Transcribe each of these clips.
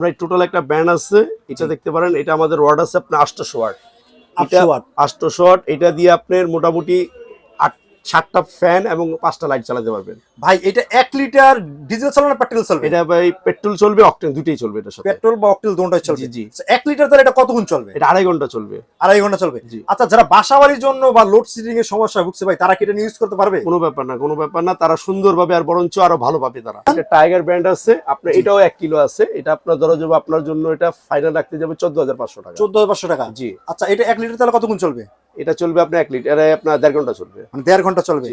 প্রায় টোটাল একটা ব্যান্ড আছে এটা দেখতে পারেন এটা আমাদের ওয়ার্ড আছে আপনার আটশোশো ওয়াট এটা 800 watt। আটশোশো ওয়াট এটা দিয়ে আপনার মোটামুটি সাতটা ফ্যান এবং পাঁচটা লাইট চালাতে পারবেন। ভাই এটা এক লিটার ডিজেল চলবে না পেট্রোল চলবে এটা ভাই পেট্রোল চলবে অকটেন দুটেই চলবে সাথে। পেট্রোল বা অকটেল দুটোই চলবে? জি। এক লিটার তাহলে এটা কতক্ষণ চলবে? এটা আড়াই ঘণ্টা চলবে। আড়াই ঘণ্টা চলবে? জি। আচ্ছা যারা বাসা বাড়ির জন্য বা লোড সিডিং এর সমস্যা ভুগছে ভাই তারা কি এটা ইউজ করতে পারবে? কোনো ব্যাপার না কোনো ব্যাপার না। তারা সুন্দরভাবে আর বরঞ্চ আরও ভালো পাবে তারা। একটা টাইগার ব্র্যান্ড আছে আপনার এটাও এক কিলো আছে। এটা আপনার ধরো যাবে আপনার জন্য এটা ফাইনাল রাখতে যাবে চোদ্দ হাজার পাঁচশো টাকা। চোদ্দ হাজার পাঁচশো টাকা? জি। আচ্ছা এটা এক লিটার তাহলে কতক্ষণ চলবে? এটা চলবে আপনার এক লিটার আপনার দেড় ঘণ্টা চলবে। মানে দেড় ঘণ্টা চলবে।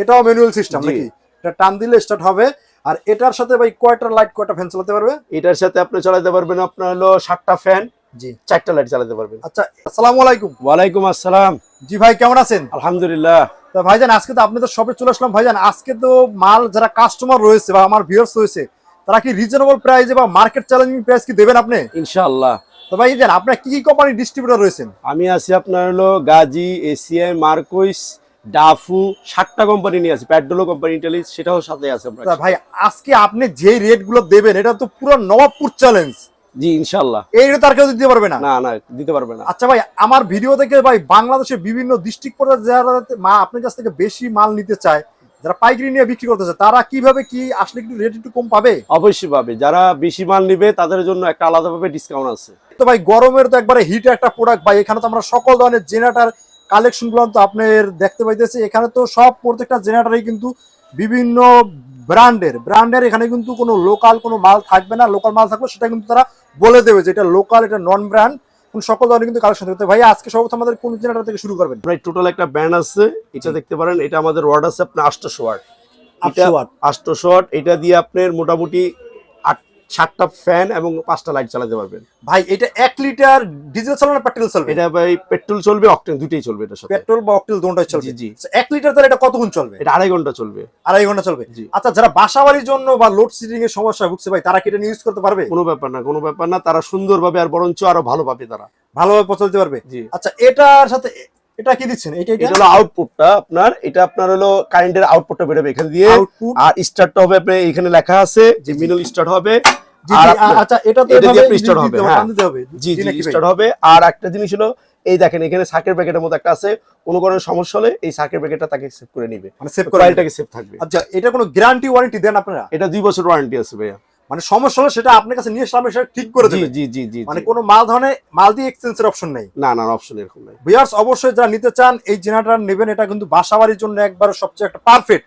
এটাও ম্যানুয়াল সিস্টেম নাকি? এটা টান দিলে স্টার্ট হবে আর এটার সাথে ভাই কয়টা লাইট কয়টা ফ্যান চালাতে পারবে? এটার সাথে আপনি চালাতে পারবেন আপনার হলো সাতটা ফ্যান জি। চারটা লাইট চালাতে পারবেন। আচ্ছা আসসালামু আলাইকুম। ওয়ালাইকুম আসসালাম। জি ভাই কেমন আছেন? আলহামদুলিল্লাহ। তা ভাইজান আজকে তো আপনি তো শপে চলে আসলাম। ভাইজান আজকে তো মাল যারা কাস্টমার রয়েছে বা আমার ভিউয়ার্স রয়েছে তারা কি রিজনেবল প্রাইসে বা মার্কেট চ্যালেঞ্জিং প্রাইস কি দেবেন আপনি? ইনশাআল্লাহ। তো ভাই জান আপনার কি কি কোম্পানির ডিস্ট্রিবিউটর রয়েছেন? আমি আছি আপনার হলো গাজী এসিআই মার্কুইস ডাফু সাতটা কোম্পানি নিয়ে আছি। প্যাডোলো কোম্পানি ইন্টেলিজ সেটাও সাথে আছে ভাই আজকে আপনি যে রেটগুলো দেবেন এটা তো পুরো নবাবপুর চ্যালেঞ্জ জি ইনশাআল্লাহ এই রেট তার কেউ দিতে পারবে না। না না দিতে পারবে না। আচ্ছা ভাই আমার ভিডিও থেকে ভাই বাংলাদেশের বিভিন্ন ডিস্ট্রিক্ট পর্যায়ে যারা মা আপনার কাছ থেকে বেশি মাল নিতে চায় যারা পাইকারি নিয়ে বিক্রি করতে চায় তারা কীভাবে কি আসলে একটু রেট একটু কম পাবে? অবশ্যই পাবে। যারা বেশি মাল নিবে তাদের জন্য একটা আলাদাভাবে ডিসকাউন্ট আছে। তো ভাই গরমের তো একবারে হিট একটা প্রোডাক্ট ভাই এখানে তো আমরা সকল ধরনের জেনারেটার কালেকশনগুলো তো আপনার দেখতে পাইতেছি। এখানে তো সব প্রত্যেকটা জেনারেটারই কিন্তু বিভিন্ন ব্র্যান্ডের ব্র্যান্ডের এখানে কিন্তু কোনো লোকাল কোনো মাল থাকবে না। লোকাল মাল থাকবে সেটা কিন্তু তারা বলে দেবে যে এটা লোকাল এটা নন ব্র্যান্ড সকল ধরনের কিন্তু কালেকশন থাকবে ভাই আজকে সর্বপ্রথম আমাদের কোন জেনারেটর থেকে শুরু করবেন? ভাই টোটাল একটা ব্যান্ড আছে এটা দেখতে পারেন এটা আমাদের ওয়ার্ড আছে আপনার আটশোশো ওয়াট 800 ওয়াট এটা দিয়ে আপনার মোটামুটি সাতটা ফ্যান এবং পাঁচটা লাইট চালাতে পারবেন। ভাই এটা এক লিটার ডিজেল চলবে না পেট্রোল চলবে এটা ভাই পেট্রোল চলবে অকটেন দুটেই চলবে সাথে। পেট্রোল বা অকটেল দুটোই চলবে? জি এক লিটার তাহলে এটা কতক্ষণ চলবে? এটা আড়াই ঘণ্টা চলবে। আড়াই ঘণ্টা চলবে? জি। আচ্ছা যারা বাসা বাড়ির জন্য বা লোড সিডিং এর সমস্যা ভুগছে ভাই তারা কি এটা ইউজ করতে পারবে? কোনো ব্যাপার না কোনো ব্যাপার না। তারা সুন্দরভাবে আর বরঞ্চ আরও ভালো পাবে তারা। ভালোভাবে পৌঁছাতে পারবে? জি। আচ্ছা এটার সাথে এটা কি দিচ্ছেন? এটা এটা? হলো আউটপুটটা আপনার এটা আপনার হলো কারেন্টের আউটপুটটা বেরোবে এখান দিয়ে। আর স্টার্টটা হবে আপনার এখানে লেখা আছে যে মিডল স্টার্ট হবে আচ্ছা এটা তো দিয়ে আপনি হবে, হবে, হ্যাঁ। হবে। জি জি স্টার্ট হবে। আর একটা জিনিস হলো এই দেখেন এখানে সার্কিট ব্রেকেটের মতো একটা আছে কোনো সমস্যা হলে এই সার্কিট ব্রেকেটটা তাকে সেভ করে নিবে। মানে সেভ করে সেভ থাকবে। আচ্ছা এটা কোনো গ্যারান্টি ওয়ারেন্টি দেন আপনারা? এটা দুই বছর ওয়ারেন্টি আছে ভাইয়া। মানে সমস্যা হলে সেটা আপনার কাছে নিয়ে আসলে সেটা ঠিক করে জি দেবেন। জি জি জি। মানে কোনো মাল ধরনের মাল দিয়ে এক্সচেঞ্জের অপশন নেই। না না অপশন এরকম নাই। ভিউয়ার্স অবশ্যই যারা নিতে চান এই জেনারেটর নেবেন এটা কিন্তু বাসা বাড়ির জন্য একবার সবচেয়ে একটা পারফেক্ট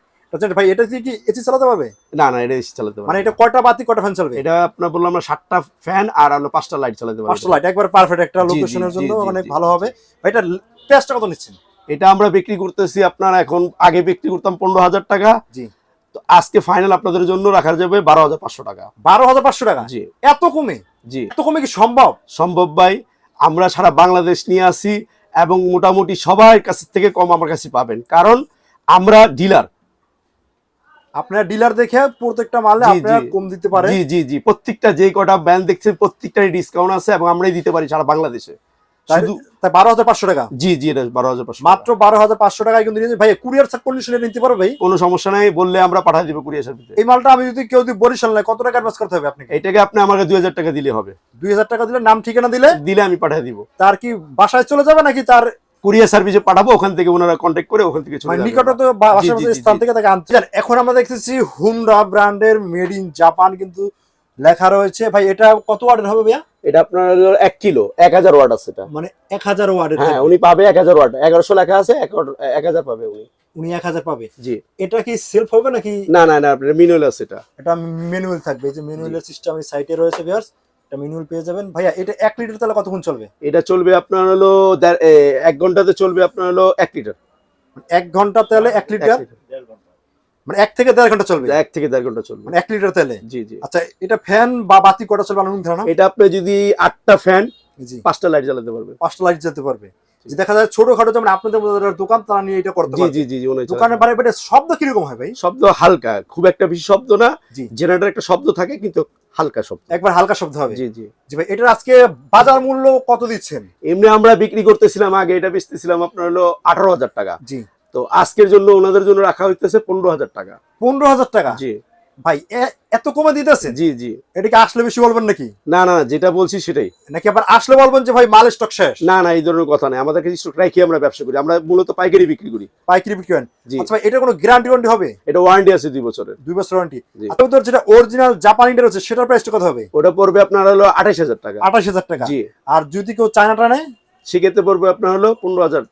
ভাই এটা কি এসি চালাতে পারবে? না না এটা এসি চালাতে পারবে মানে এটা কয়টা বাতি কয়টা ফ্যান চলবে? এটা আপনার বললাম আমরা সাতটা ফ্যান আর হলো পাঁচটা লাইট চালাতে পারবে। পাঁচটা লাইট একবার পারফেক্ট একটা লোকেশনের জন্য অনেক ভালো হবে। ভাই এটা প্রাইসটা কত নিচ্ছেন? এটা আমরা বিক্রি করতেছি আপনার এখন আগে বিক্রি করতাম পনেরো হাজার টাকা। জি। তো আজকে ফাইনাল আপনাদের জন্য রাখা যাবে বারো হাজার পাঁচশো টাকা। বারো হাজার পাঁচশো টাকা? জি। এত কমে? জি। এত কমে কি সম্ভব? সম্ভব ভাই আমরা সারা বাংলাদেশ নিয়ে আসি এবং মোটামুটি সবার কাছ থেকে কম আমার কাছে পাবেন। কারণ আমরা ডিলার আপনার ডিলার দেখে প্রত্যেকটা মালে আপনারা কম দিতে পারে জি জি জি। প্রত্যেকটা যে কটা ব্যান্ড দেখছেন প্রত্যেকটারই ডিসকাউন্ট আছে এবং আমরাই দিতে পারি সারা বাংলাদেশে। শুধু বারো হাজার পাঁচশো টাকা। জি জি এটা বারো হাজার পাঁচশো মাত্র বারো হাজার পাঁচশো কিন্তু ভাই কুরিয়ার কন্ডিশনে নিতে ভাই। কোনো সমস্যা নাই বললে আমরা পাঠিয়ে দিব কুরিয়ার সার্ভিসে। এই মালটা আমি যদি কেউ যদি বরিশাল নেয় কত টাকা অ্যাডভান্স করতে হবে আপনাকে? এটাকে আপনি আমাকে দুই হাজার টাকা দিলে হবে। দুই হাজার টাকা দিলে নাম ঠিকানা দিলে? দিলে আমি পাঠিয়ে দিব। তার কি বাসায় চলে যাবে নাকি তার কুরিয়ার সার্ভিসে পাঠাবো ওখান থেকে ওনারা কন্ট্যাক্ট করে ওখান থেকে চলে মানে স্থান থেকে তাকে আনতে এখন আমরা দেখতেছি হুন্ডা ব্র্যান্ডের মেড ইন জাপান কিন্তু লেখা রয়েছে। ভাই এটা কত ওয়াটের হবে ভাইয়া? এটা আপনার হলো এক কিলো এক হাজার ওয়াট আছে এটা। মানে এক হাজার ওয়াটের হ্যাঁ উনি পাবে এক হাজার ওয়াট এগারোশো লেখা আছে এক হাজার পাবে উনি। উনি এক হাজার পাবে? জি। এটা কি সেলফ হবে নাকি? না না না আপনার মিনুল আছে এটা। এটা ম্যানুয়াল থাকবে। যে ম্যানুয়ালের সিস্টেম এই সাইটে রয়েছে ভিউয়ার্স এটা ম্যানুয়াল পেয়ে যাবেন। ভাইয়া এটা এক লিটার তাহলে কতক্ষণ চলবে? এটা চলবে আপনার হলো এক ঘন্টাতে চলবে আপনার হলো এক লিটার। এক ঘণ্টা তাহলে এক লিটার। মানে এক থেকে দেড় ঘণ্টা চলবে? এক থেকে দেড় ঘণ্টা চলবে। মানে এক লিটার তেলে? জি জি। আচ্ছা এটা ফ্যান বা বাতি কটা চলবে? আনুন ধারণা? এটা আপনি যদি আটটা ফ্যান জি। পাঁচটা লাইট জ্বালাতে পারবে। পাঁচটা লাইট যেতে পারবে। দেখা যায় ছোটখাটো যেমন আপনাদের দোকান তারা নিয়ে এটা করতে জি জি জি দোকানের বাইরে বাইরে শব্দ কীরকম হয় ভাই? শব্দ হালকা খুব একটা বেশি শব্দ না। জেনারেটর একটা শব্দ থাকে কিন্তু হালকা শব্দ। একবার হালকা শব্দ হবে। জি জি। জি ভাই এটার আজকে বাজার মূল্য কত দিচ্ছেন? এমনি আমরা বিক্রি করতেছিলাম আগে এটা বেচতেছিলাম আপনার হলো আঠারো হাজার টাকা। জি। তো আজকের জন্য ওনাদের জন্য রাখা হইতেছে পনেরো হাজার টাকা। পনেরো হাজার টাকা? জি। ভাই এত কমে দিতেছেন? জি জি। এটাকে আসলে বেশি বলবেন নাকি? না না যেটা বলছি সেটাই। নাকি আবার আসলে বলবেন যে ভাই মাল স্টক শেষ? না না এই ধরনের কথা নাই। আমাদের কাছে স্টক রাখি আমরা ব্যবসা করি। আমরা মূলত পাইকারি বিক্রি করি। পাইকারি বিক্রি করেন? আচ্ছা ভাই এটা কোনো গ্যারান্টি ওয়ারেন্টি হবে? এটা ওয়ারেন্টি আছে দুই বছরের। দুই বছর ওয়ারেন্টি। আর তোর যেটা অরিজিনাল জাপানি রয়েছে সেটার প্রাইসটা কত হবে? ওটা পড়বে আপনার হলো আঠাশ হাজার টাকা। আঠাশ হাজার টাকা। জি। আর যদি কেউ চায়নাটা নেয়? সেক্ষেত্রে পড়বে আপনার হলো পনেরো হাজার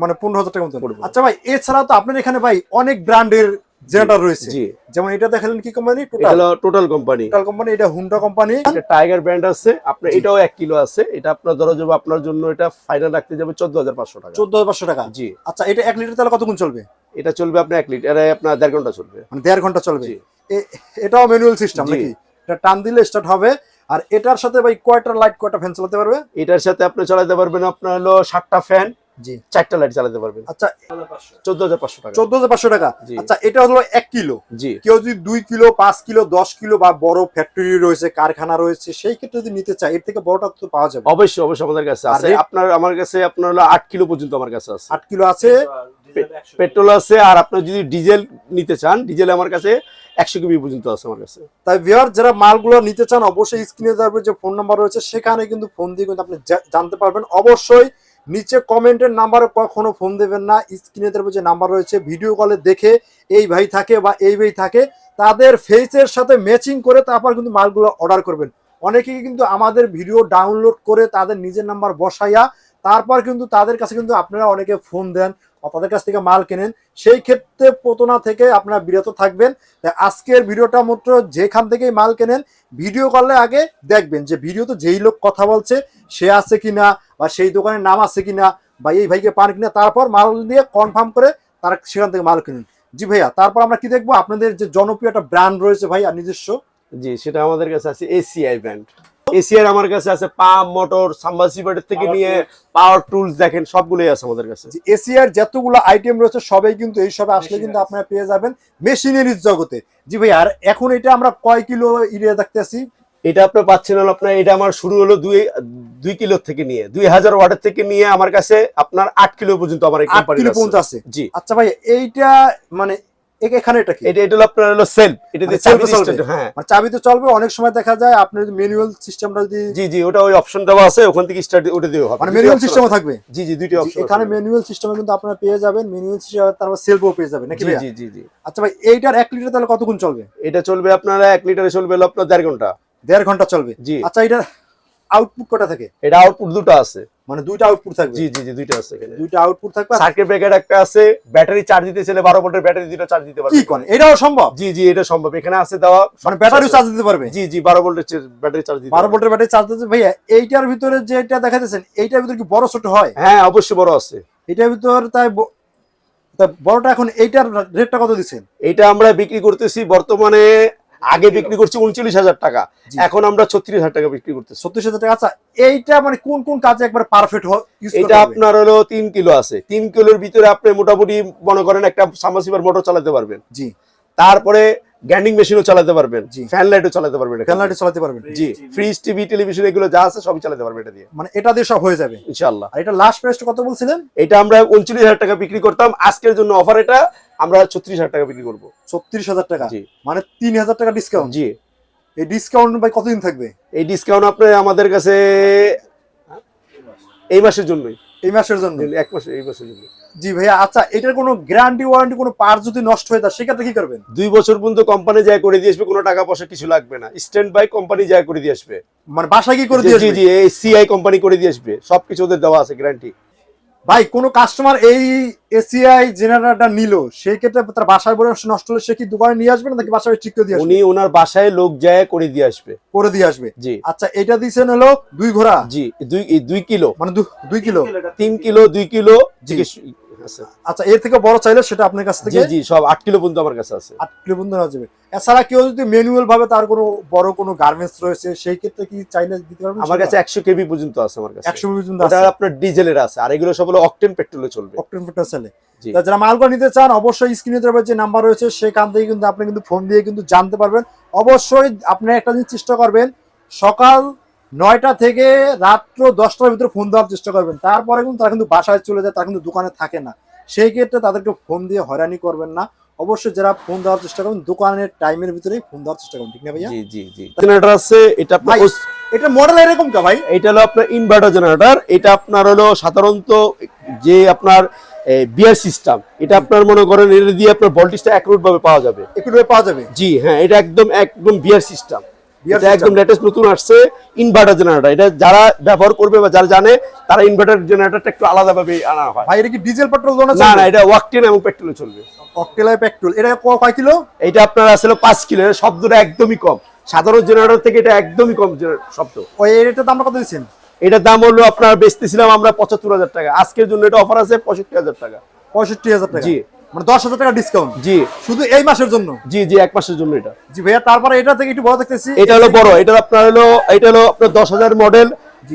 মানে পনেরো হাজার টাকা মতো আচ্ছা ভাই এছাড়া তো আপনার এখানে ভাই অনেক ব্র্যান্ডের জেনারেটর রয়েছে। যেমন এটা দেখালেন কি company total total company total company এটা হুন্ডা কোম্পানি এটা টাইগার ব্র্যান্ড আছে। আপনার এটাও এক কিলো আছে। এটা আপনার ধরো যাবে আপনার জন্য এটা ফাইনাল রাখতে যাবে চোদ্দ হাজার পাঁচশো টাকা। চোদ্দ হাজার পাঁচশো টাকা? জি। আচ্ছা এটা এক লিটার তাহলে কতক্ষণ চলবে? এটা চলবে আপনার এক লিটার আপনার দেড় ঘণ্টা চলবে। মানে দেড় ঘণ্টা চলবে। এটাও ম্যানুয়াল সিস্টেম নাকি? এটা টান দিলে স্টার্ট হবে। আর এটার সাথে ভাই কয়টা লাইট কয়টা ফ্যান চালাতে পারবে? এটার সাথে আপনি চালাতে পারবেন আপনার হলো সাতটা ফ্যান জি। চারটা লাইট চালাতে পারবেন। আচ্ছা চোদ্দ হাজার পাঁচশো টাকা। চোদ্দ হাজার পাঁচশো টাকা। আচ্ছা এটা হলো এক কিলো। জি। কেউ যদি দুই কিলো পাঁচ কিলো দশ কিলো বা বড় ফ্যাক্টরি রয়েছে কারখানা রয়েছে সেই ক্ষেত্রে যদি নিতে চায় এর থেকে বড়টা তো পাওয়া যাবে। অবশ্যই অবশ্যই আমাদের কাছে আছে। আপনার আমার কাছে আপনার হলো আট কিলো পর্যন্ত আমার কাছে আছে। আট কিলো আছে। পেট্রোল আছে আর আপনার যদি ডিজেল নিতে চান ডিজেল আমার কাছে একশো কেবি পর্যন্ত আছে আমার কাছে। তাই ভিওর যারা মালগুলো নিতে চান অবশ্যই স্ক্রিনে যাবে যে ফোন নাম্বার রয়েছে সেখানে কিন্তু ফোন দিয়ে কিন্তু আপনি জানতে পারবেন। অবশ্যই নিচে কমেন্টের নাম্বারে কখনো ফোন দেবেন না, স্ক্রিনে তার যে নাম্বার রয়েছে ভিডিও কলে দেখে এই ভাই থাকে বা এই ভাই থাকে, তাদের ফেসের সাথে ম্যাচিং করে তারপর কিন্তু মালগুলো অর্ডার করবেন। অনেকেই কিন্তু আমাদের ভিডিও ডাউনলোড করে তাদের নিজের নাম্বার বসাইয়া তারপর কিন্তু তাদের কাছে কিন্তু আপনারা অনেকে ফোন দেন। তাদের কাছ থেকে মাল কেনেন, সেই ক্ষেত্রে প্রতারণা থেকে আপনারা বিরত থাকবেন। আজকের ভিডিওটা মাত্র যেখান থেকেই মাল কেনেন, ভিডিও করলে আগে দেখবেন যে ভিডিওতে যেই লোক কথা বলছে, সে আছে কিনা বা সেই দোকানের নাম আছে কিনা বা এই ভাইকে পান কিনা, তারপর মাল দিয়ে কনফার্ম করে তারা সেখান থেকে মাল কিনুন। জি ভাইয়া, তারপর আমরা কি দেখব? আপনাদের যে জনপ্রিয় একটা ব্র্যান্ড রয়েছে ভাই আর নিজস্ব। জি, সেটা আমাদের কাছে আছে এসিআই ব্র্যান্ড এসিআই আমার কাছে আছে পাম্প মোটর সাম্বাসিবারের থেকে নিয়ে পাওয়ার টুলস দেখেন সবগুলোই আছে আমাদের কাছে। এশিয়ার যতগুলো আইটেম রয়েছে সবাই কিন্তু এই সবে আসলে কিন্তু আপনারা পেয়ে যাবেন মেশিনারির জগতে। জি ভাই আর এখন এটা আমরা কয় কিলো এরিয়া দেখতেছি? এটা আপনার পাচ্ছেন হলো আপনার এটা আমার শুরু হলো দুই দুই কিলো থেকে নিয়ে দুই হাজার ওয়াটের থেকে নিয়ে আমার কাছে আপনার আট কিলো পর্যন্ত আমার আট কিলো আছে। পর্যন্ত আছে। জি। আচ্ছা ভাই এইটা মানে এখানে এটা কি? এটা এটা আপনার হলো সেলফ এটা মানে দিয়ে চাবি চলবে? হ্যাঁ। মানে চাবি তো চলবে অনেক সময় দেখা যায় আপনার যদি ম্যানুয়াল সিস্টেমটা যদি জি জি ওটা ওই অপশন দেওয়া আছে ওখান থেকে স্টার্ট ওটা দিয়েও হবে। মানে ম্যানুয়াল সিস্টেমও থাকবে? জি জি দুইটা অপশন এখানে ম্যানুয়াল সিস্টেমে কিন্তু আপনারা পেয়ে যাবেন ম্যানুয়াল সিস্টেম তারপর সেলফও পেয়ে যাবেন নাকি জি জি জি জি। আচ্ছা ভাই এইটার এক লিটার তাহলে কতক্ষণ চলবে? এটা চলবে আপনার এক লিটারে চলবে হলো আপনার দেড় ঘণ্টা। দেড় ঘণ্টা চলবে। জি। আচ্ছা এটার আউটপুট কটা থাকে? এটা আউটপুট দুটো আছে। মানে দুইটা আউটপুট থাকবে? জি জি জি দুইটা আছে এখানে। দুইটা আউটপুট থাকবে সার্কিট ব্রেকার একটা আছে ব্যাটারি চার্জ দিতে চাইলে বারো ভোল্টের ব্যাটারি দুটো চার্জ দিতে পারবে। কি কোন? এটাও সম্ভব? জি জি এটা সম্ভব। এখানে আছে দেওয়া মানে ব্যাটারি চার্জ দিতে পারবে? জি জি বারো ভোল্টের ব্যাটারি চার্জ দিতে বারো পারবে। ভোল্টের ব্যাটারি চার্জ দিতে ভাইয়া এইটার ভিতরে যে যেটা দেখাতেছেন এইটার ভিতরে কি বড় ছোট হয়? হ্যাঁ অবশ্যই বড় আছে। এটার ভিতর তাই তা বড়টা এখন এইটার রেটটা কত দিচ্ছেন? এটা আমরা বিক্রি করতেছি বর্তমানে আগে বিক্রি করছি উনচল্লিশ হাজার টাকা। এখন আমরা ছত্রিশ হাজার টাকা বিক্রি করতেছি। ছত্রিশ হাজার টাকা? আচ্ছা এইটা মানে কোন কোন কাজে একবার পারফেক্ট এটা আপনার হলো তিন কিলো আছে। তিন কিলোর ভিতরে আপনি মোটামুটি মনে করেন একটা সামাসিবার মোটর চালাতে পারবেন। জি। তারপরে গ্যান্ডিং মেশিনও চালাতে পারবেন ফ্যান লাইটও চালাতে পারবেন ফ্যান লাইটে চালাতে পারবেন। জি ফ্রিজ টিভি টেলিভিশন এগুলো যা আছে সবই চালাতে পারবে এটা দিয়ে। মানে এটা দিয়ে সব হয়ে যাবে। ইনশাআল্লাহ। আর এটা লাস্ট প্রাইসটা কত বলছিলেন? এটা আমরা উনচল্লিশ হাজার টাকা বিক্রি করতাম। আজকের জন্য অফার এটা আমরা ছত্রিশ হাজার টাকা বিক্রি করব। ছত্রিশ হাজার টাকা? জি। মানে তিন হাজার টাকা ডিসকাউন্ট জি। এই ডিসকাউন্ট ভাই কতদিন থাকবে? এই ডিসকাউন্ট আপনি আমাদের কাছে এই মাসের জন্যই। এই মাসের জন্য? এক মাসে এই মাসের জন্য জি ভাইয়া আচ্ছা এটার কোনো গ্যারান্টি ওয়ারেন্টি কোনো পার্ট যদি নষ্ট হয়ে যায় সেক্ষেত্রে কি করবেন? দুই বছর পর্যন্ত কোম্পানি যায় করে দিয়ে আসবে কোনো টাকা পয়সা কিছু লাগবে না। স্ট্যান্ড বাই কোম্পানি যায় করে দিয়ে আসবে। মানে বাসা কি করে দিয়ে জি? জি এই সিআই কোম্পানি করে দিয়ে আসবে। সবকিছু ওদের দেওয়া আছে গ্যারান্টি ভাই কোনো কাস্টমার এই এসিআই জেনারেটরটা নিল সেই ক্ষেত্রে তার বাসায় বলে নষ্ট হলে সে কি দোকানে নিয়ে আসবে নাকি বাসায় ঠিক করে দিয়ে আসবে? উনি ওনার বাসায় লোক যায় করে দিয়ে আসবে। করে দিয়ে আসবে? জি। আচ্ছা এটা দিয়েছেন হলো দুই ঘোড়া? জি দুই দুই কিলো। মানে দুই কিলো? তিন কিলো দুই কিলো জি। জিজ্ঞেস আছে। আচ্ছা এর থেকে বড় চাইলে সেটা আপনার কাছ থেকে? জি সব আট কিলো পর্যন্ত আমার কাছে আছে। আট কিলো পর্যন্ত নেওয়া যাবে। এছাড়া কেউ যদি ম্যানুয়াল ভাবে তার কোনো বড় কোনো গার্মেন্টস রয়েছে সেই ক্ষেত্রে কি চাইলে দিতে পারবেন? আমার কাছে একশো কেবি পর্যন্ত আছে আমার কাছে। একশো পর্যন্ত ওটা আছে? আপনার ডিজেলের আছে আর এগুলো সব হলো অকটেন পেট্রোলে চলবে। অক্টেন জি। তা যারা মালগুলো নিতে চান অবশ্যই স্ক্রিনে দেওয়া যে নাম্বার রয়েছে সেখান থেকে কিন্তু আপনি কিন্তু ফোন দিয়ে কিন্তু জানতে পারবেন। অবশ্যই আপনি একটা জিনিস চেষ্টা করবেন সকাল নয়টা থেকে রাত্র দশটার ভিতরে ফোন দেওয়ার চেষ্টা করবেন। তারপরে কিন্তু তারা কিন্তু বাসায় চলে যায় তারা কিন্তু দোকানে থাকে না। সেই ক্ষেত্রে তাদেরকে ফোন দিয়ে হয়রানি করবেন না। অবশ্যই যারা ফোন দেওয়ার চেষ্টা করবেন দোকানের টাইমের ভিতরেই ফোন দেওয়ার চেষ্টা করবেন ঠিক না ভাইয়া? জি জি জি। জেনারেটর আছে এটা আপনার এটা মডেল এরকম কা ভাই? এটা হলো আপনার ইনভার্টার জেনারেটর এটা আপনার হলো সাধারণত যে আপনার বিয়ার সিস্টেম এটা আপনার মনে করেন এটা দিয়ে আপনার ভোল্টেজটা একরুট ভাবে পাওয়া যাবে। একটু পাওয়া যাবে? জি হ্যাঁ এটা একদম একদম বিয়ার সিস্টেম এটা একদম লেটেস্ট নতুন আসছে ইনভার্টার জেনারেটর এটা যারা ব্যবহার করবে বা যারা জানে তারা ইনভার্টার জেনারেটরটা একটু আলাদাভাবে আনা হয়। ভাই এটা কি ডিজেল পেট্রোল দোনো না না এটা ওয়াকটেন এবং পেট্রোলে চলবে। অকটেলায় পেট্রোল এটা কয় কিলো? এটা আপনার আসলে পাঁচ কিলো এর শব্দটা একদমই কম। সাধারণ জেনারেটর থেকে এটা একদমই কম শব্দ। ওই এটা দাম কত দিচ্ছেন? এটার দাম হলো আপনার বেচতেছিলাম আমরা পঁচাত্তর হাজার টাকা। আজকের জন্য এটা অফার আছে পঁয়ষট্টি হাজার টাকা। পঁয়ষট্টি হাজার টাকা। জি। মানে দশ হাজার টাকা ডিসকাউন্ট জি। শুধু এই মাসের জন্য? জি জি এক মাসের জন্য এটা। জি ভাইয়া তারপরে এটা থেকে একটু বড় দেখতেছি। এটা হলো বড় এটা আপনার হলো এটা হলো আপনার দশ হাজার মডেল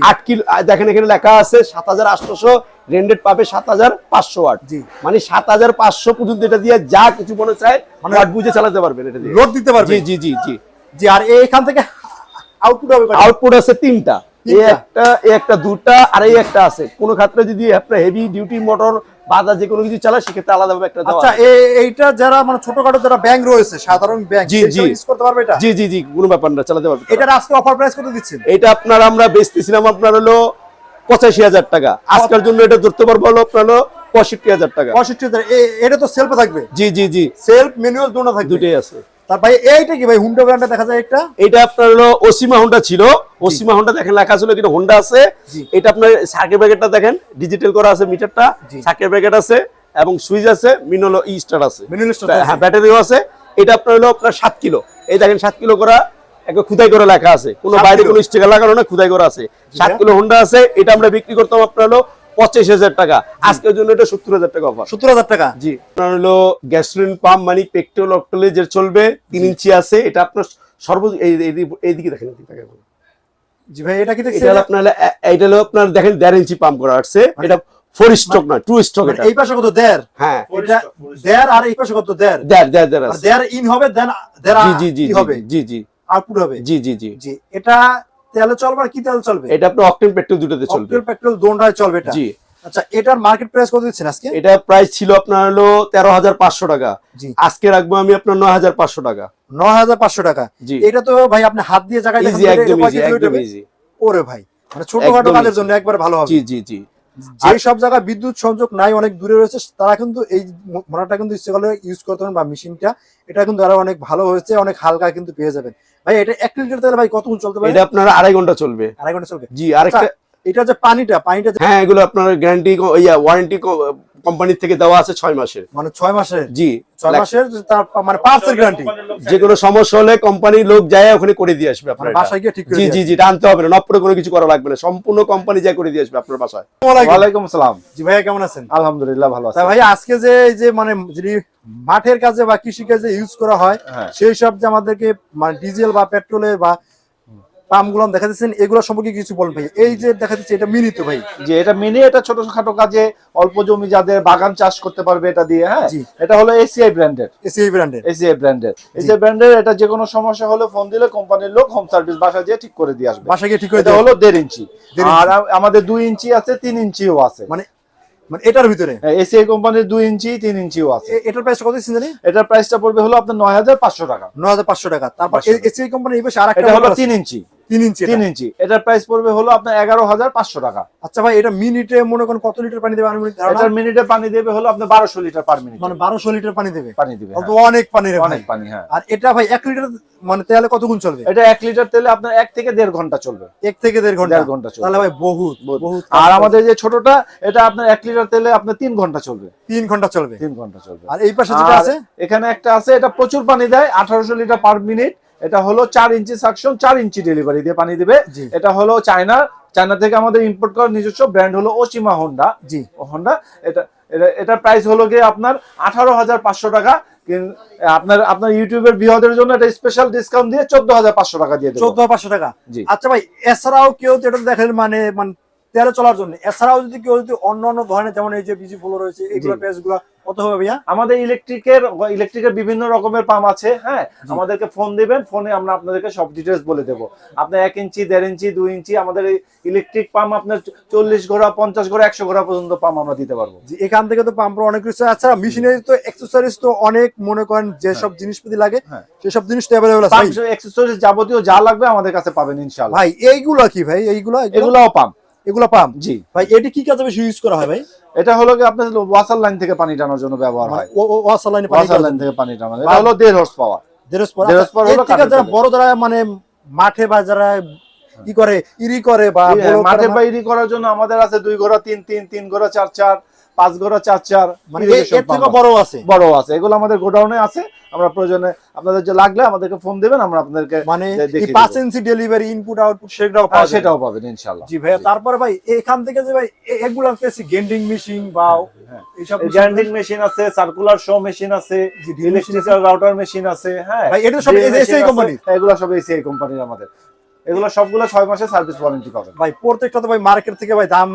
আট কিলো দেখেন এখানে লেখা আছে সাত হাজার আটশোশো রেন্ডেড পাবে সাত হাজার পাঁচশো ওয়াট। মানে সাত হাজার পাঁচশো পর্যন্ত এটা দিয়ে যা কিছু মনে চায় মানে ওয়াট বুঝে চালাতে পারবেন এটা দিয়ে। লোড দিতে জি জি জি জি। আর এখান থেকে আউটপুট হবে আউটপুট আছে তিনটা। একটা একটা দুটা আর এই একটা আছে। কোন ক্ষেত্রে যদি আপনার হেভি ডিউটি মোটর বাজার যে কোনো কিছু চালায় সেক্ষেত্রে আলাদাভাবে একটা আচ্ছা এইটা যারা মানে ছোটখাটো যারা ব্যাংক রয়েছে সাধারণ ব্যাংক জি, জি। ইউজ করতে পারবে এটা? জি জি জি কোনো ব্যাপার না চালাতে পারবে। এটা আজকে অফার প্রাইস কত দিচ্ছেন? এটা আপনার আমরা বেচতেছিলাম আপনার হলো পঁচাশি হাজার টাকা। আজকের জন্য এটা ধরতে পারব হলো আপনার হলো পঁয়ষট্টি হাজার টাকা। পঁয়ষট্টি হাজার। এটা তো সেলফে থাকবে? জি জি জি। সেলফ ম্যানুয়াল দুটো থাকবে? দুটোই আছে। তার ভাই এইটা কি ভাই হুন্ডা ব্র্যান্ডে দেখা যায় একটা? এটা আপনার হলো ওসিমা হোন্ডা ছিল। ওসিমা হোন্ডা দেখেন লেখা ছিল কিন্তু হোন্ডা আছে। এটা আপনার সার্কিট ব্র্যাকেটটা দেখেন ডিজিটাল করা আছে মিটারটা জি। সার্কিট আছে এবং সুইচ আছে মিনলো ই স্টার আছে। হ্যাঁ ব্যাটারিও আছে। এটা আপনার হলো আপনার সাত কিলো। এই দেখেন সাত কিলো করা একটা খুদাই করে লেখা আছে। কোনো বাইরে? কোনো স্টিকার লাগানো না খুদাই করা আছে। সাত। কিলো হোন্ডা আছে এটা আমরা বিক্রি করতাম আপনার হলো পঁচিশ হাজার টাকা। আজকের জন্য এটা সত্তর হাজার টাকা অফার সত্তর হাজার টাকা? জি। আপনার হলো গ্যাসোলিন পাম্প মানে পেট্রোল অক্টোলে যে চলবে তিন ইঞ্চি আছে এটা আপনার সর্ব এই- এই- এইদিকে দেখেন এদিকে জি ভাই এটা কি দেখছেন? হলো আপনার এটা হলো আপনার দেখেন দেড় ইঞ্চি পাম্প করা আছে। এটা ফোর স্ট্রোক না টু স্ট্রোক মানে এটা। এই পাশে কত? দেড়? হ্যাঁ। এটা দেড় আর এই পাশে কত? দেড়? দেড় দেড় দেড় দেড় ইন হবে দেন দেড় জি জি জি, হবে। জি জি আউটপুট হবে। জি জি জি। জি এটা তেলে চলবে আর কি তেল চলবে? এটা আপনি অকটেন পেট্রোল দুটোতে চলবে। অক্টেন পেট্রোল দোনটায় চলবে এটা? জি। আচ্ছা এটার মার্কেট প্রাইস কত দিচ্ছেন আজকে? এটা প্রাইস ছিল আপনার হলো তেরো হাজার পাঁচশো টাকা। জি। আজকে রাখব আমি আপনার নয় হাজার পাঁচশো টাকা। নয় হাজার পাঁচশো টাকা। জি। এটা তো ভাই আপনি হাত দিয়ে জায়গায় ইজি একদম ইজি একদম ইজি ওরে ভাই মানে ছোটখাটো কাজের জন্য একবার ভালো হবে। জি জি জি। যে সব জায়গায় বিদ্যুৎ সংযোগ নাই অনেক দূরে রয়েছে তারা কিন্তু এই মোটরটা কিন্তু ইচ্ছে করলে ইউজ করতে পারেন বা মেশিনটা। এটা কিন্তু আরও অনেক ভালো হয়েছে অনেক হালকা কিন্তু পেয়ে যাবেন। ভাই এটা এক লিটার তেল ভাই কতক্ষণ চলতে পারে? এটা আপনার আড়াই ঘণ্টা চলবে। আড়াই ঘণ্টা চলবে। জি আরেকটা এটা যে পানিটা পানিটা হ্যাঁ এগুলো আপনার গ্যারান্টি ওয়ারেন্টি কোম্পানির থেকে দেওয়া আছে ছয় মাসের। মানে ছয় মাসের? জি। ছয় মাসের তার মানে গ্যারান্টি যে কোনো সমস্যা হলে কোম্পানির লোক যায় ওখানে করে দিয়ে আসবে মানে আপনার বাসায় গিয়ে ঠিক করে জি জি জি আনতে হবে না। নপরে কোনো কিছু করা লাগবে না। সম্পূর্ণ কোম্পানি যায় করে দিয়ে আসবে আপনার বাসায়। ওয়ালাইকুম। আসসালাম। জি ভাইয়া কেমন আছেন? আলহামদুলিল্লাহ ভালো আছি। ভাই আজকে যে এই যে মানে যিনি মাঠের কাজে বা কৃষি কাজে ইউজ করা হয় হ্যাঁ। সেই সব যে আমাদেরকে মানে ডিজেল বা পেট্রোলের বা পাম্প দেখা দিচ্ছেন এগুলো সম্পর্কে কিছু বলেন ভাই। এই যে দেখা যাচ্ছে এটা মিনি তো ভাই। যে এটা মিনি এটা ছোটখাটো কাজে অল্প জমি যাদের বাগান চাষ করতে পারবে এটা দিয়ে হ্যাঁ? এটা হলো এসিআই ব্র্যান্ডের এসিআই ব্র্যান্ডের এসিআই ব্র্যান্ডের এসিআই ব্র্যান্ডের এটা যে কোনো সমস্যা হলে ফোন দিলে কোম্পানির লোক হোম সার্ভিস বাসা দিয়ে ঠিক করে দিয়ে আসবে। বাসা গিয়ে ঠিক করে এটা দেওয়া হলো দেড় ইঞ্চি। আর আমাদের দুই ইঞ্চি আছে তিন ইঞ্চিও আছে। মানে মানে এটার ভিতরে? এসিআই কোম্পানির দুই ইঞ্চি তিন ইঞ্চিও আছে। এটার প্রাইস কত দিচ্ছেন জানি? এটার প্রাইসটা পড়বে হলো আপনার নয় হাজার পাঁচশো টাকা। নয় হাজার পাঁচশো টাকা। তারপর এসিআই কোম্পানি এই পাশে আর এটা হলো তিন ইঞ্চি। তিন ইঞ্চি তিন ইঞ্চি। এটার প্রাইস পড়বে হলো আপনার এগারো হাজার পাঁচশো টাকা। আচ্ছা ভাই এটা মিনিটে মনে করেন কত লিটার পানি দেবে আনুমানিক মিনিটে পানি দেবে হলো আপনার বারোশো লিটার পার মিনিট মানে বারোশো লিটার পানি দেবে? পানি দিবে হ্যাঁ। অনেক পানি অনেক পানি হ্যাঁ। আর এটা ভাই এক লিটার মানে তেলে কতক্ষণ চলবে? এটা এক লিটার তেলে আপনার এক থেকে দেড় ঘণ্টা চলবে। এক থেকে দেড় ঘণ্টা। দেড় ঘণ্টা চলবে। তাহলে ভাই বহুত বহুত। আর আমাদের যে ছোটটা এটা আপনার এক লিটার তেলে আপনার তিন ঘণ্টা চলবে। তিন ঘণ্টা চলবে। তিন ঘণ্টা চলবে। আর এই পাশে যেটা আছে? এখানে একটা আছে এটা প্রচুর পানি দেয় আঠারোশো লিটার পার মিনিট এটা হলো চার ইঞ্চি সাকশন চার ইঞ্চি ডেলিভারি দিয়ে পানি দিবে। এটা হলো চায়না চায়না থেকে আমাদের ইম্পোর্ট করা নিজস্ব ব্র্যান্ড হলো ওচিমা হোন্ডা জি। হোন্ডা এটা এটা এটার প্রাইস হলো গিয়ে আপনার আঠারো হাজার পাঁচশো টাকা। আপনার আপনার ইউটিউবের বিহদের জন্য একটা স্পেশাল ডিসকাউন্ট দিয়ে চোদ্দ হাজার পাঁচশো টাকা দিয়ে চোদ্দ পাঁচশো টাকা? জি। আচ্ছা ভাই এছাড়াও কেউ যেটা দেখেন মানে মানে তেলে চলার জন্য এছাড়াও যদি কেউ যদি অন্য অন্য ধরনের যেমন এই যে বিজি ফলো রয়েছে এগুলো জি। কত হবে ভাইয়া? আমাদের ইলেকট্রিকের ইলেকট্রিকের বিভিন্ন রকমের পাম্প আছে হ্যাঁ? আমাদেরকে ফোন দিবেন ফোনে আমরা আপনাদেরকে সব ডিটেলস বলে দেবো। আপনার এক ইঞ্চি দেড় ইঞ্চি দুই ইঞ্চি আমাদের ইলেকট্রিক পাম্প আপনার চল্লিশ ঘোড়া পঞ্চাশ ঘোড়া একশো ঘোড়া পর্যন্ত পাম্প আমরা দিতে পারব। এখান থেকে তো পাম্পের অনেক কিছু আছে। আর মেশিনারি তো এক্সেসরিজ তো অনেক মনে করেন যেসব জিনিসপাতি লাগে হ্যাঁ। সেসব জিনিস তো অ্যাভেলেবল আছে। ভাই। অ্যাক্সেসরিজ যাবতীয় যা লাগবে আমাদের কাছে পাবেন ইনশাআল্লাহ। ভাই এইগুলো কি ভাই? এইগুলো এগুলো? এগুলাও পাম্প এগুলো পাম্প? জি। ভাই এটা কি কাজে বেশি ইউজ করা হয় ভাই? এটা হলো কি আপনার ওয়াসার লাইন থেকে পানি টানার জন্য ব্যবহার মানে হয়। ওয়াসার লাইনে পানি ওয়াসার লাইন থেকে পানি টানা। এটা হলো দেড় হর্স পাওয়ার দেড়শ পর দেড়শ পর হলো যারা। বড় যারা মানে মাঠে বা যারা কি করে ইরি করে বা হ্যাঁ, মাঠে বা ইরি করার জন্য আমাদের আছে দুই ঘোড়া তিন তিন তিন ঘোড়া চার চার। পাঁচ ঘোড়া চার চার মানে এর থেকে বড় আছে। বড় আছে? এগুলো আমাদের গোডাউনে আছে। আমরা প্রয়োজনে আপনাদের যে লাগলে আমাদেরকে ফোন দিবেন আমরা আপনাদেরকে মানে পাঁচ ইঞ্চি ডেলিভারি ইনপুট আউটপুট সেটাও হ্যাঁ, সেটাও পাবেন ইনশাল্লাহ জি ভাইয়া তারপরে ভাই এখান থেকে যে ভাই এগুলো পেয়েছি গেন্ডিং মেশিন বা হ্যাঁ। এইসব গ্যান্ডিং মেশিন আছে সার্কুলার শো মেশিন আছে ইলেকট্রিক্যাল রাউটার মেশিন আছে হ্যাঁ। ভাই এটা সব এসআই কোম্পানি এগুলো সব এসিআই কোম্পানির আমাদের। এগুলো সবগুলো ছয় মাসের সার্ভিস ওয়ারেন্টি পাবেন। ভাই প্রত্যেকটা তো ভাই মার্কেট থেকে ভাই দাম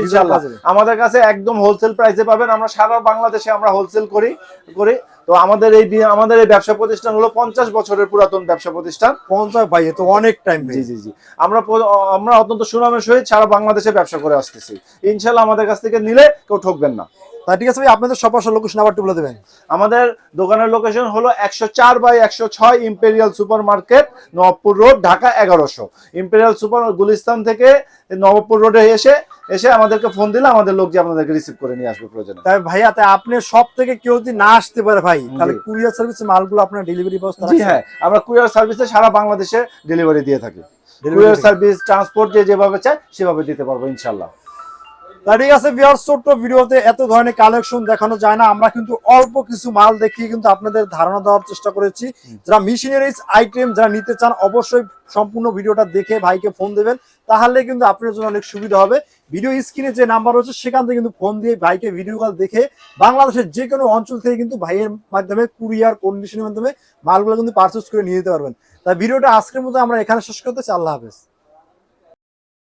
ইনশাল্লাহ আমাদের কাছে একদম হোলসেল প্রাইসে পাবেন। আমরা সারা বাংলাদেশে আমরা হোলসেল করি করি। তো আমাদের এই আমাদের এই ব্যবসা প্রতিষ্ঠান হলো পঞ্চাশ বছরের পুরাতন ব্যবসা প্রতিষ্ঠান। পঞ্চাশ ভাই তো অনেক টাইম জি জি জি। আমরা আমরা অত্যন্ত সুনামের সহিত সারা বাংলাদেশে ব্যবসা করে আসতেছি। ইনশাল্লাহ আমাদের কাছ থেকে নিলে কেউ ঠকবেন না। ঠিক আছে ভাই আপনাদের সবার লোকেশন আবার বলে দেবেন। আমাদের দোকানের লোকেশন হলো একশো চার বাই একশো ছয় imperial super market Nawabpur road Dhaka এগারোশো। ইম্পেরিয়াল সুপার গুলিস্তান থেকে নবাবপুর রোডে এসে এসে আমাদেরকে ফোন দিলে আমাদের লোক যে আপনাদেরকে রিসিভ করে নিয়ে আসবে প্রয়োজনে। তাই ভাইয়া তাই আপনি সব থেকে কেউ যদি না আসতে পারে ভাই তাহলে কুরিয়ার সার্ভিস মালগুলো আপনার ডেলিভারি ব্যবস্থা জি হ্যাঁ আমরা কুরিয়ার সার্ভিসে সারা বাংলাদেশে ডেলিভারি দিয়ে থাকি। কুরিয়ার সার্ভিস ট্রান্সপোর্ট যে যেভাবে চায় সেভাবে দিতে পারব ইনশাল্লাহ ঠিক আছে ছোট্ট ভিডিওতে এত ধরনের কালেকশন দেখানো যায় না। আমরা কিন্তু অল্প কিছু মাল দেখিয়ে কিন্তু আপনাদের ধারণা দেওয়ার চেষ্টা করেছি। যারা মিশনারিজ আইটেম যারা নিতে চান অবশ্যই সম্পূর্ণ ভিডিওটা দেখে ভাইকে ফোন দেবেন। তাহলে কিন্তু আপনার জন্য অনেক সুবিধা হবে। ভিডিও স্ক্রিনে যে নাম্বার রয়েছে সেখান থেকে কিন্তু ফোন দিয়ে ভাইকে ভিডিও কল দেখে বাংলাদেশের যে কোনো অঞ্চল থেকে কিন্তু ভাইয়ের মাধ্যমে কুরিয়ার কন্ডিশনের মাধ্যমে মালগুলো কিন্তু পারচেস করে নিয়ে যেতে পারবেন। তা ভিডিওটা আজকের মতো আমরা এখানে শেষ করতেছি আল্লাহ হাফেজ।